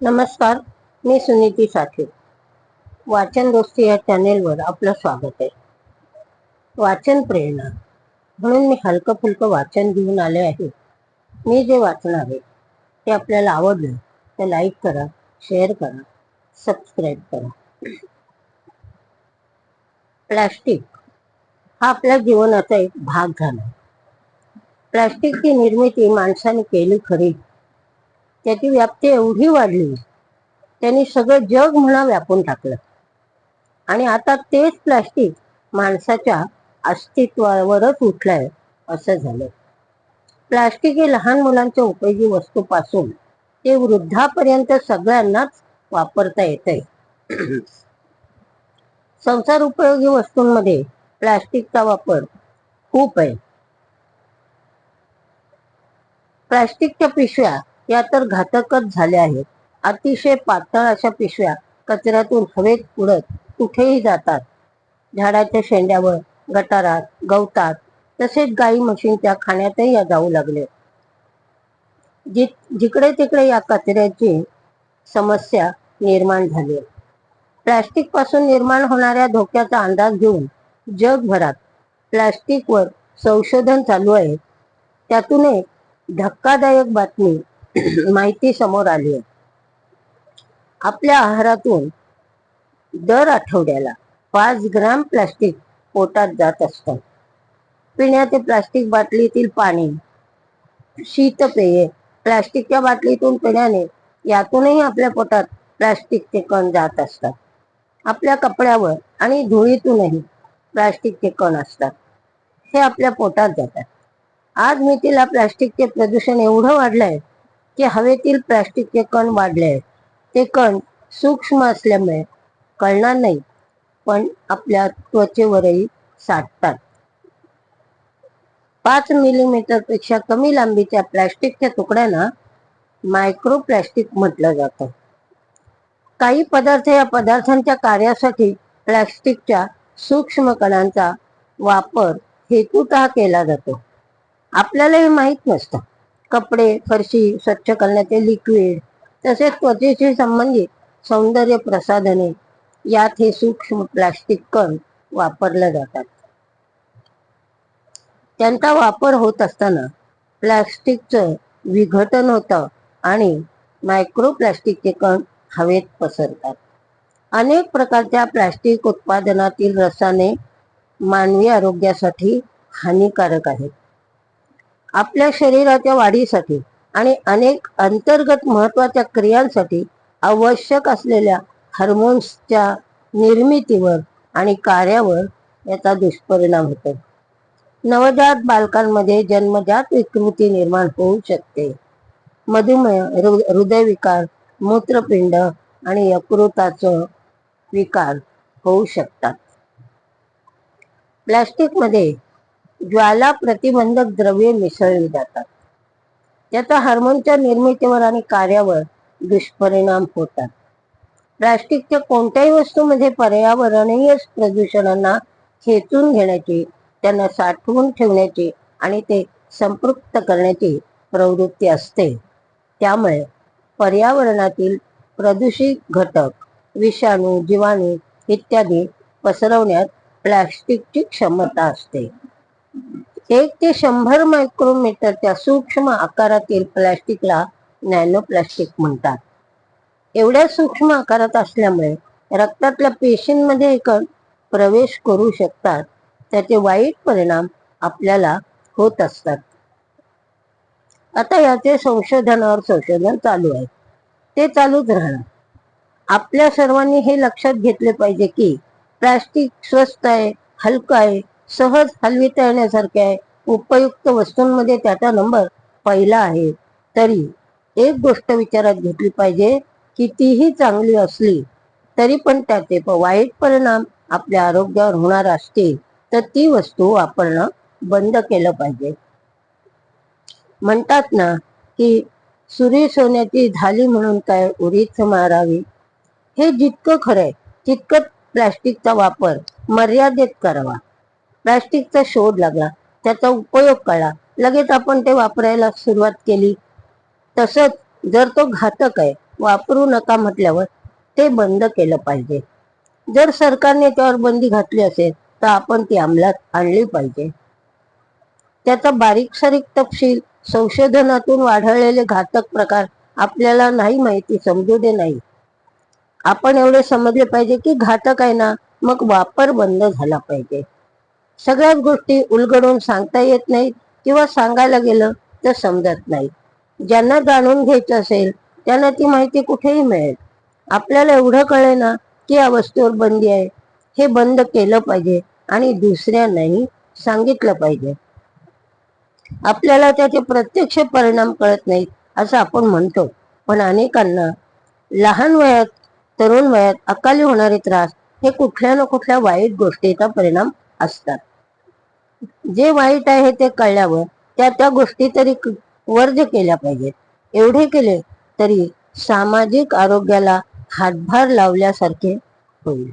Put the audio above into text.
नमस्कार मी सुनीती साठे. वाचन दोस्ती या चॅनेलवर आपलं स्वागत आहे. वाचन प्रेरणा. म्हणून मी हलकं फुलकं वाचन घेऊन आले आहे. मी जे वाचणार आहे ते आपल्याला आवडलं तर लाईक करा शेअर करा सबस्क्राईब करा. प्लॅस्टिक. हा आपल्या जीवनाचा एक भाग झाला. प्लॅस्टिकची निर्मिती माणसाने केली खरी. त्याची व्याप्ती एवढी वाढली. त्यांनी सगळं जग म्हणा व्यापून टाकलं. आणि आता तेच प्लास्टिक माणसाच्या अस्तित्वावरच उठलंय असं झालं. प्लास्टिक हे लहान मुलांच्या उपयोगी वस्तूपासून ते वृद्धापर्यंत सगळ्यांनाच वापरता येतंय. संसार उपयोगी वस्तूंमध्ये प्लास्टिकचा वापर खूप आहे. प्लास्टिकच्या पिशव्या या तर घातकच झाल्या आहेत. अतिशय पातळ अशा पिशव्या कचऱ्यातून हवेत उडत कुठेही जातात. झाडाच्या शेंड्यावर गटारात गवतात तसेच गाई म्हशींच्या खाण्यातही या जाऊ लागले. जि जिकडे तिकडे या कचऱ्याची समस्या निर्माण झाली. प्लॅस्टिकपासून निर्माण होणाऱ्या धोक्याचा अंदाज घेऊन जगभरात प्लॅस्टिकवर संशोधन चालू आहे. त्यातून एक धक्कादायक बातमी माहिती समोर आली आहे. आपल्या आहारातून दर आठवड्याला पाच ग्राम प्लास्टिक पोटात जात असतात पिण्याचे प्लास्टिक बाटलीतील पाणी शीतपेये प्लास्टिकच्या बाटलीतून पिण्याने यातूनही आपल्या पोटात प्लास्टिकचे कण जात असतात. आपल्या कपड्यावर आणि धुळीतूनही प्लास्टिकचे कण असतात. हे आपल्या पोटात जातात. आज मी तिला प्लास्टिकचे प्रदूषण एवढं वाढलंय की हवेतील प्लास्टिकचे कण वाढले ते कण सूक्ष्म असल्यामुळे कळणार नाही पण आपल्या त्वचेवरही साठतात. पाच मिलीमीटरपेक्षा कमी लांबीच्या प्लास्टिकच्या तुकड्यांना मायक्रो प्लास्टिक म्हटलं जातं. काही पदार्थ या पदार्थांच्या कार्यासाठी प्लास्टिकच्या सूक्ष्म कणांचा वापर हेतुत केला जातो. आपल्याला हे माहीत नसतं. कपडे फरशी स्वच्छ करण्याचे लिक्विड तसेच त्वचेशी संबंधित सौंदर्य प्रसाधने यात हे सूक्ष्म प्लास्टिक कण वापरले जातात. त्यांचा वापर होत असताना प्लास्टिकचं विघटन होतं आणि मायक्रो प्लास्टिकचे कण हवेत पसरतात. अनेक प्रकारच्या प्लास्टिक उत्पादनातील रसाने मानवी आरोग्यासाठी हानिकारक आहेत. आपल्या शरीराच्या वाढीसाठी आणि अनेक अंतर्गत महत्त्वाच्या क्रियांसाठी आवश्यक असलेल्या हार्मोन्सच्या निर्मितीवर आणि कार्यावर याचा दुष्परिणाम होतो. नवजात बालकांमध्ये जन्मजात विकृती निर्माण होऊ शकते. मधुमेह हृदयविकार मूत्रपिंड आणि यकृताचं विकार होऊ शकतात. प्लॅस्टिकमध्ये ज्वाला प्रतिबंधक द्रव्ये मिसळली जातात. त्याचा हार्मोनच्या निर्मितीवर आणि कार्यावर दुष्परिणाम होतात. प्लास्टिकच्या कोणत्याही वस्तूमध्ये पर्यावरणीय प्रदूषणांना खेचून घेण्याची त्यांना साठवून ठेवण्याची आणि ते संपृक्त करण्याची प्रवृत्ती असते. त्यामुळे पर्यावरणातील प्रदूषित घटक विषाणू जीवाणू इत्यादी पसरवण्यात प्लास्टिकची क्षमता असते. एक ते शंभर मायक्रोमीटरच्या सूक्ष्म आकारातील प्लॅस्टिकला नॅनो प्लास्टिक म्हणतात. एवढ्या सूक्ष्म आकारात असल्यामुळे रक्तातल्या पेशींमध्ये एक प्रवेश करू शकतात. त्याचे वाईट परिणाम आपल्याला होत असतात. आता याचे संशोधनावर संशोधन चालू आहे. ते चालूच राहणार. आपल्या सर्वांनी हे लक्षात घेतले पाहिजे की प्लास्टिक स्वस्त आहे हलकं आहे सहज हलविता येण्यासारख्या आहे. उपयुक्त वस्तूंमध्ये त्याचा नंबर पहिला आहे. तरी एक गोष्ट विचारात घेतली पाहिजे कितीही चांगली असली तरी पण त्याचे वाईट परिणाम आपल्या आरोग्यावर होणार असतील तर ती वस्तू वापरणं बंद केलं पाहिजे. म्हणतात ना की सुरी सोन्याची झाली म्हणून काय उरीच मारावी? हे जितकं खरंय तितकं प्लॅस्टिकचा वापर मर्यादेत करावा. प्लास्टिकचा शोध लागला. त्याचा उपयोग कळला. लगेच आपण ते वापरायला सुरुवात केली. तसंच जर तो घातक आहे वापरू नका म्हटल्यावर ते बंद केलं पाहिजे. जर सरकारने त्यावर बंदी घातली असेल तर आपण ती अंमलात आणली पाहिजे. त्याचा बारीक सारीक तपशील संशोधनातून वाढवलेले घातक प्रकार आपल्याला नाही माहिती समजू दे नाही. आपण एवढे समजले पाहिजे की घातक आहे ना मग वापर बंद झाला पाहिजे. सगळ्याच गोष्टी उलगडून सांगता येत नाहीत किंवा सांगायला गेलं तर समजत नाही ज्यांना जाणून घ्यायचं असेल त्यांना ती माहिती कुठेही मिळेल. आपल्याला एवढं कळे ना की या वस्तूवर बंदी आहे. हे बंद केलं पाहिजे आणि दुसऱ्यांनाही सांगितलं पाहिजे. आपल्याला त्याचे प्रत्यक्ष परिणाम कळत नाहीत असं आपण म्हणतो. पण अनेकांना लहान वयात तरुण वयात अकाली होणारे त्रास हे कुठल्या ना कुठल्या वाईट गोष्टीचा परिणाम असतात. जे वाईट आहे ते कळल्यावर त्या त्या गोष्टी तरी वर्ज केल्या पाहिजेत. एवढे केले तरी सामाजिक आरोग्याला हातभार लावल्यासारखे होईल.